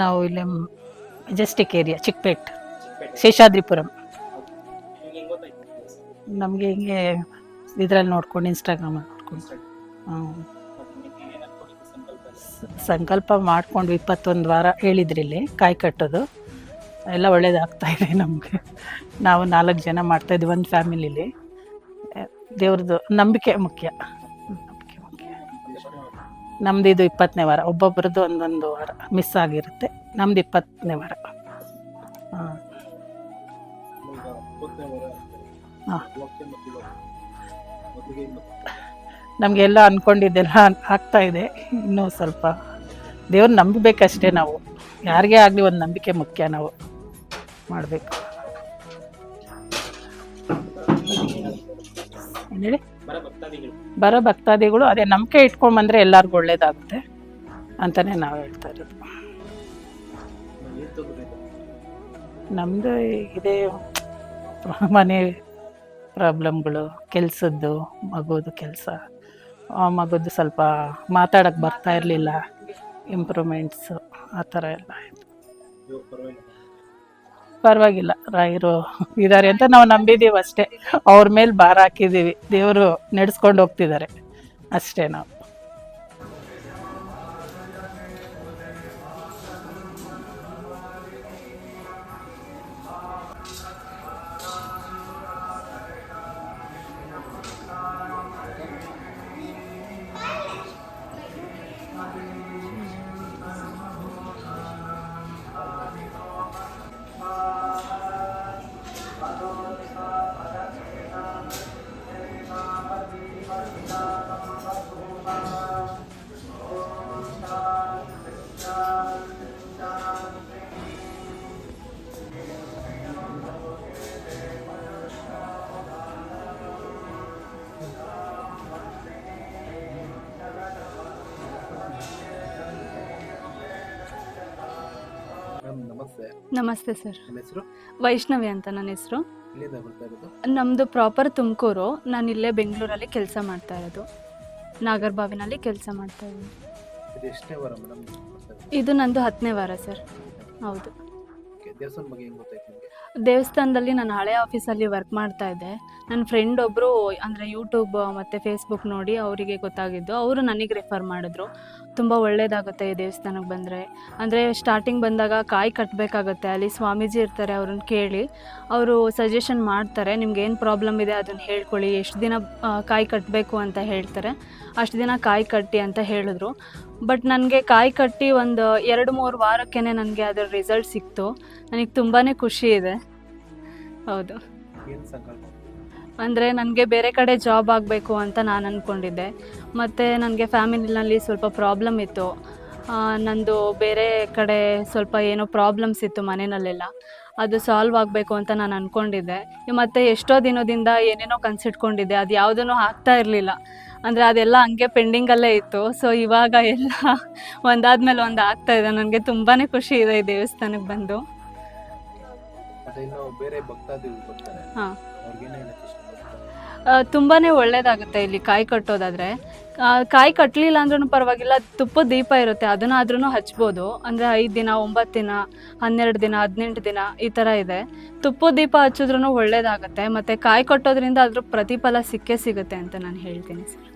ನಾವು ಇಲ್ಲಿ Majestic area Chickpet Seshadripuram ನಮಗೆ ಹಿಂಗೆ ಇದ್ರಲ್ಲಿ ನೋಡ್ಕೊಂಡು ಇನ್ಸ್ಟಾಗ್ರಾಮ್ ನೋಡ್ಕೊಂಡು. ಸಂಕಲ್ಪ ಮಾಡ್ಕೊಂಡು ಇಪ್ಪತ್ತೊಂದು ವಾರ ಹೇಳಿದ್ರಿಲ್ಲಿ ಕಾಯಿ ಕಟ್ಟೋದು. ಎಲ್ಲ ಒಳ್ಳೇದಾಗ್ತಾ ಇದೆ ನಮಗೆ. ನಾವು ನಾಲ್ಕು ಜನ ಮಾಡ್ತಾಯಿದ್ವಿ ಒಂದು ಫ್ಯಾಮಿಲಿಲಿ ದೇವ್ರದ್ದು ನಂಬಿಕೆ ಮುಖ್ಯ. ನಮ್ದು ಇದು ಇಪ್ಪತ್ತನೇ ವಾರ, ಒಬ್ಬೊಬ್ರದ್ದು ಒಂದೊಂದು ವಾರ ಮಿಸ್ ಆಗಿರುತ್ತೆ, ನಮ್ದು ಇಪ್ಪತ್ತನೇ ವಾರ. ಹಾಂ. ಹಾಂ. ನಮಗೆಲ್ಲ ಅಂದ್ಕೊಂಡಿದ್ದೆಲ್ಲ ಆಗ್ತಾ ಇದೆ, ಇನ್ನೂ ಸ್ವಲ್ಪ. ದೇವ್ರ ನಂಬಬೇಕಷ್ಟೇ ನಾವು, ಯಾರಿಗೇ ಆಗಲಿ ಒಂದು ನಂಬಿಕೆ ಮುಖ್ಯ ನಾವು ಮಾಡಬೇಕು. ಹೇಳಿ ಬರೋ ಭಕ್ತಾದಿಗಳು ಅದೇ ನಂಬಿಕೆ ಇಟ್ಕೊಂಡು ಬಂದರೆ ಎಲ್ಲರಿಗೂ ಒಳ್ಳೇದಾಗುತ್ತೆ ಅಂತಲೇ ನಾವು ಹೇಳ್ತಾ ಇರೋದು. ನಮ್ಮದು ಇದೇ ಮನೆ ಪ್ರಾಬ್ಲಮ್ಗಳು ಕೆಲಸದ್ದು ಮಗುದು ಕೆಲಸ. ಮಗುದು ಸ್ವಲ್ಪ ಮಾತಾಡೋಕ್ಕೆ ಬರ್ತಾ ಇರಲಿಲ್ಲ ಇಂಪ್ರೂವ್ಮೆಂಟ್ಸು ಆ ಥರ ಎಲ್ಲ ಆಯಿತು. ಪರವಾಗಿಲ್ಲ, ರಾಯರು ಇದ್ದಾರೆ ಅಂತ ನಾವು ನಂಬಿದ್ದೀವಿ ಅಷ್ಟೇ. ಅವ್ರ ಮೇಲೆ ಭಾರ ಹಾಕಿದ್ದೀವಿ ದೇವರು ನಡೆಸ್ಕೊಂಡು ಹೋಗ್ತಿದ್ದಾರೆ. ಅಷ್ಟೇ ನಾವು. ನಮಸ್ತೆ. ನಮಸ್ತೆ ಸರ್. ನಿಮ್ಮ ಹೆಸರು? ವೈಷ್ಣವಿ ಅಂತ ನನ್ನ ಹೆಸರು. ಇಲ್ಲಿಂದ ಬರ್ತಾ ಇರೋದು? ನಮ್ಮದು ಪ್ರಾಪರ್ ತುಮಕೂರು. ನಾನು ಇಲ್ಲೇ ಬೆಂಗಳೂರಲ್ಲಿ ಕೆಲಸ ಮಾಡ್ತಾ ಇರೋದು. ನಾಗರ್ಬಾವಿನಲ್ಲಿ ಕೆಲಸ ಮಾಡ್ತಾ ಇದ್ದೀನಿ ಇದು ಎಷ್ಟನೇ ವಾರ ಮೇಡಮ್ ಇರೋದು? ಇದು ನಂದು ಹತ್ತನೇ ವಾರ ಸರ್. ಹೌದು. ದೇವಸ್ಥಾನ ಬಗ್ಗೆ ಹೆಂಗ್ ಗೊತ್ತಾಯ್ತು ನಿಮಗೆ? ದೇವಸ್ಥಾನದಲ್ಲಿ ನಾನು ಹಳೆ ಆಫೀಸಲ್ಲಿ ವರ್ಕ್ ಮಾಡ್ತಾ ಇದ್ದೆ. ನನ್ನ ಫ್ರೆಂಡ್ ಒಬ್ಬರು ಅಂದರೆ ಯೂಟ್ಯೂಬ್ ಮತ್ತು ಫೇಸ್ಬುಕ್ ನೋಡಿ ಅವರಿಗೆ ಗೊತ್ತಾಗಿದ್ದು, ಅವರು ನನಗೆ ರೆಫರ್ ಮಾಡಿದ್ರು. ತುಂಬ ಒಳ್ಳೆಯದಾಗುತ್ತೆ ಈ ದೇವಸ್ಥಾನಕ್ಕೆ ಬಂದರೆ. ಅಂದರೆ ಸ್ಟಾರ್ಟಿಂಗ್ ಬಂದಾಗ ಕಾಯಿ ಕಟ್ಟಬೇಕಾಗತ್ತೆ ಅಲ್ಲಿ ಸ್ವಾಮೀಜಿ ಇರ್ತಾರೆ ಅವ್ರನ್ನ ಕೇಳಿ. ಅವರು ಸಜೆಷನ್ ಮಾಡ್ತಾರೆ ನಿಮ್ಗೆ ಏನು ಪ್ರಾಬ್ಲಮ್ ಇದೆ ಅದನ್ನು ಹೇಳ್ಕೊಳ್ಳಿ, ಎಷ್ಟು ದಿನ ಕಾಯಿ ಕಟ್ಟಬೇಕು ಅಂತ ಹೇಳ್ತಾರೆ. ಅಷ್ಟು ದಿನ ಕಾಯಿ ಕಟ್ಟಿ ಅಂತ ಹೇಳಿದ್ರು. ಬಟ್ ನನಗೆ ಕಾಯಿ ಕಟ್ಟಿ ಒಂದು ಎರಡು ಮೂರು ವಾರಕ್ಕೇ ನನಗೆ ಅದರ ರಿಸಲ್ಟ್ ಸಿಕ್ತು. ನನಗೆ ತುಂಬಾ ಖುಷಿ ಇದೆ. ಹೌದು. ಅಂದರೆ ನನಗೆ ಬೇರೆ ಕಡೆ ಜಾಬ್ ಆಗಬೇಕು ಅಂತ ನಾನು ಅಂದ್ಕೊಂಡಿದ್ದೆ ಮತ್ತು ನನಗೆ ಫ್ಯಾಮಿಲಿನಲ್ಲಿ ಸ್ವಲ್ಪ ಪ್ರಾಬ್ಲಮ್ ಇತ್ತು. ನಂದು ಬೇರೆ ಕಡೆ ಸ್ವಲ್ಪ ಏನೋ ಪ್ರಾಬ್ಲಮ್ಸ್ ಇತ್ತು ಮನೆಯಲ್ಲೆಲ್ಲ ಅದು ಸಾಲ್ವ್ ಆಗಬೇಕು ಅಂತ ನಾನು ಅಂದ್ಕೊಂಡಿದ್ದೆ ಮತ್ತು ಎಷ್ಟೋ ದಿನದಿಂದ ಏನೇನೋ ಕನ್ಸಿಟ್ಕೊಂಡಿದ್ದೆ. ಅದು ಯಾವುದೂ ಆಗ್ತಾ ಇರಲಿಲ್ಲ. ಅಂದರೆ ಅದೆಲ್ಲ ಹಂಗೆ ಪೆಂಡಿಂಗಲ್ಲೇ ಇತ್ತು. ಸೊ ಇವಾಗ ಎಲ್ಲ ಒಂದಾದ್ಮೇಲೆ ಒಂದು ಆಗ್ತಾ ಇದೆ. ನನಗೆ ತುಂಬಾ ಖುಷಿ ಇದೆ ಈ ದೇವಸ್ಥಾನಕ್ಕೆ ಬಂದು. ಹಾಂ. ತುಂಬಾ ಒಳ್ಳೇದಾಗುತ್ತೆ ಇಲ್ಲಿ ಕಾಯಿ ಕಟ್ಟೋದಾದರೆ. ಕಾಯಿ ಕಟ್ಟಲಿಲ್ಲ ಅಂದ್ರೂ ಪರವಾಗಿಲ್ಲ ತುಪ್ಪದ ದೀಪ ಇರುತ್ತೆ ಅದನ್ನಾದ್ರೂ ಹಚ್ಬೋದು. ಅಂದರೆ ಐದು ದಿನ ಒಂಬತ್ತು ದಿನ ಹನ್ನೆರಡು ದಿನ ಹದಿನೆಂಟು ದಿನ ಈ ಥರ ಇದೆ. ತುಪ್ಪದ ದೀಪ ಹಚ್ಚಿದ್ರೂ ಒಳ್ಳೇದಾಗುತ್ತೆ. ಮತ್ತು ಕಾಯಿ ಕಟ್ಟೋದ್ರಿಂದ ಅದ್ರ ಪ್ರತಿಫಲ ಸಿಕ್ಕೇ ಸಿಗುತ್ತೆ ಅಂತ ನಾನು ಹೇಳ್ತೀನಿ ಸರ್.